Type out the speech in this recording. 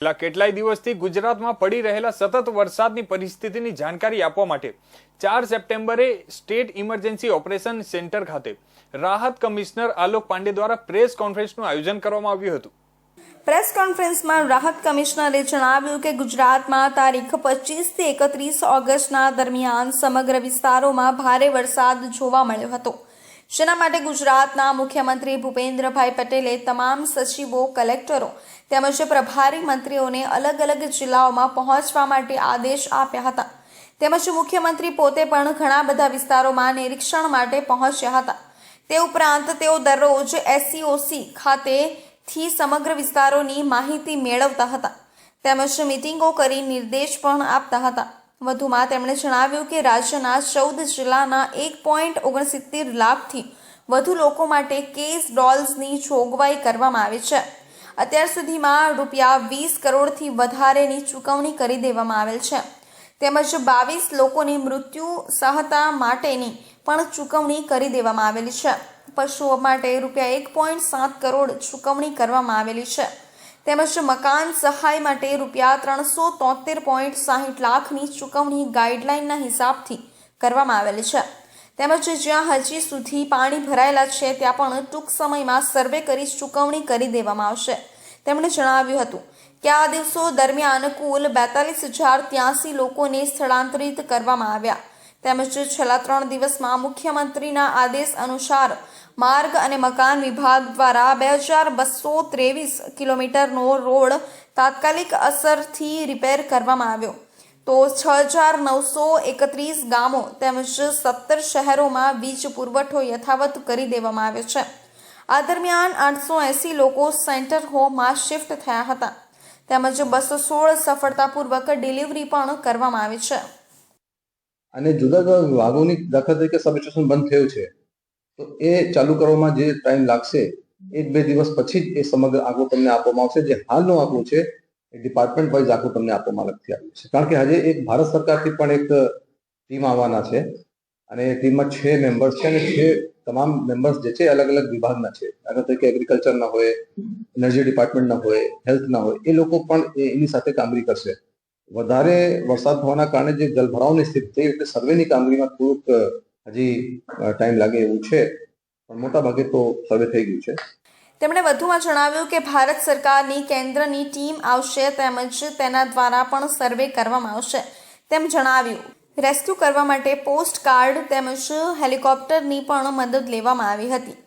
કેટલાય દિવસથી ગુજરાતમાં પડી રહેલા સતત વરસાદની પરિસ્થિતિની જાણકારી આપવા માટે ચાર સપ્ટેમ્બરે સ્ટેટ ઇમરજન્સી ઓપરેશન સેન્ટર ખાતે રાહત કમિશનર આલોક પાંડે દ્વારા પ્રેસ કોન્ફરન્સનું આયોજન કરવામાં આવ્યું હતું. પ્રેસ કોન્ફરન્સમાં રાહત કમિશનરે જણાવ્યું કે ગુજરાતમાં તારીખ પચીસથી એકત્રીસ ઓગસ્ટના દરમિયાન સમગ્ર વિસ્તારોમાં ભારે વરસાદ જોવા મળ્યો હતો. જેના માટે ગુજરાતના મુખ્યમંત્રી ભૂપેન્દ્રભાઈ પટેલે તમામ સચિવો, કલેક્ટરો તેમજ પ્રભારી મંત્રીઓને અલગ અલગ જિલ્લાઓમાં પહોંચવા માટે આદેશ આપ્યા હતા. તેમજ મુખ્યમંત્રી પોતે પણ ઘણા બધા વિસ્તારોમાં નિરીક્ષણ માટે પહોંચ્યા હતા. તે ઉપરાંત તેઓ દરરોજ એસસીઓસી ખાતેથી સમગ્ર વિસ્તારોની માહિતી મેળવતા હતા. તેમજ મિટિંગો કરી નિર્દેશ પણ આપતા હતા. વધુમાં તેમણે જણાવ્યું કે રાજ્યના ચૌદ જિલ્લાના એક પોઈન્ટ ઓગણસિત્તેર લાખથી વધુ લોકો માટે કેસ ડોલ્સની જોગવાઈ કરવામાં આવી છે. અત્યાર સુધીમાં રૂપિયા વીસ કરોડથી વધારેની ચૂકવણી કરી દેવામાં આવેલ છે. તેમજ બાવીસ લોકોની મૃત્યુ સહતા માટેની પણ ચૂકવણી કરી દેવામાં આવેલી છે. પશુઓ માટે રૂપિયા એક પોઈન્ટ સાત કરોડ ચૂકવણી કરવામાં આવેલી છે. તેમજ મકાન સહાય માટે રૂપિયા ત્રણસો તોતેર પોઈન્ટ સાહીઠ લાખની ચૂકવણી ગાઈડલાઇનના હિસાબથી કરવામાં આવેલી છે. તેમજ જ્યાં હજી સુધી પાણી ભરાયેલા છે, ત્યાં પણ ટૂંક સમયમાં સર્વે કરી ચૂકવણી કરી દેવામાં આવશે. તેમણે જણાવ્યું હતું કે આ દિવસો દરમિયાન કુલ બેતાલીસ હજાર ત્યાસી લોકોને સ્થળાંતરિત કરવામાં આવ્યા. તેમજ છેલ્લા ત્રણ દિવસમાં મુખ્યમંત્રીના આદેશ અનુસાર માર્ગ અને મકાન વિભાગ દ્વારા બે હજાર બસો ત્રેવીસ કિલોમીટરનો રોડ તાત્કાલિક અસરથી રિપેર કરવામાં આવ્યો. તો છ હજાર નવસો એકત્રીસ ગામો તેમજ સત્તર શહેરોમાં વીજ પુરવઠો યથાવત કરી દેવામાં આવ્યો છે. આ દરમિયાન આઠસો એંસી લોકો સેન્ટર હોમમાં શિફ્ટ થયા હતા. તેમજ બસો સોળ સફળતાપૂર્વક ડિલિવરી પણ કરવામાં આવી છે. અને જુદા જુદા વિભાગોની દાખલા તરીકે સબ સ્ટેશન બંધ થયું છે, તો એ ચાલુ કરવામાં જે ટાઈમ લાગશે એક બે દિવસ પછી જ એ સમગ્ર આંકડો તમને આપવામાં આવશે. જે હાલનો આંકડો છે, એ ડિપાર્ટમેન્ટ વાઇઝ આંકડો તમને આપવામાં અલગથી આવ્યો છે. કારણ કે હજે એક ભારત સરકારથી પણ એક ટીમ આવવાના છે અને એ ટીમમાં છ મેમ્બર્સ છે અને છ તમામ મેમ્બર્સ જે છે અલગ અલગ વિભાગના છે. દાખલા તરીકે એગ્રીકલ્ચરના હોય એનર્જી ડિપાર્ટમેન્ટના હોય હેલ્થના હોય, એ લોકો પણ એની સાથે કામગીરી કરશે. વધારે વરસાદ થવાના કારણે જે જલભરાવની સ્થિતિ થઈ એટલે સર્વેની કામગીરીમાં થોડુંક હજી ટાઈમ લાગે એવું છે. પણ મોટા ભાગે તો સર્વે થઈ ગયું છે. તેમણે વધુમાં જણાવ્યું કે ભારત સરકારની કેન્દ્રની ટીમ આવશે તેમજ તેના દ્વારા પણ સર્વે કરવામાં આવશે. તેમ જણાવ્યું. રેસ્ક્યુ કરવા માટે પોસ્ટ કાર્ડ તેમજ હેલિકોપ્ટરની પણ મદદ લેવામાં આવી હતી.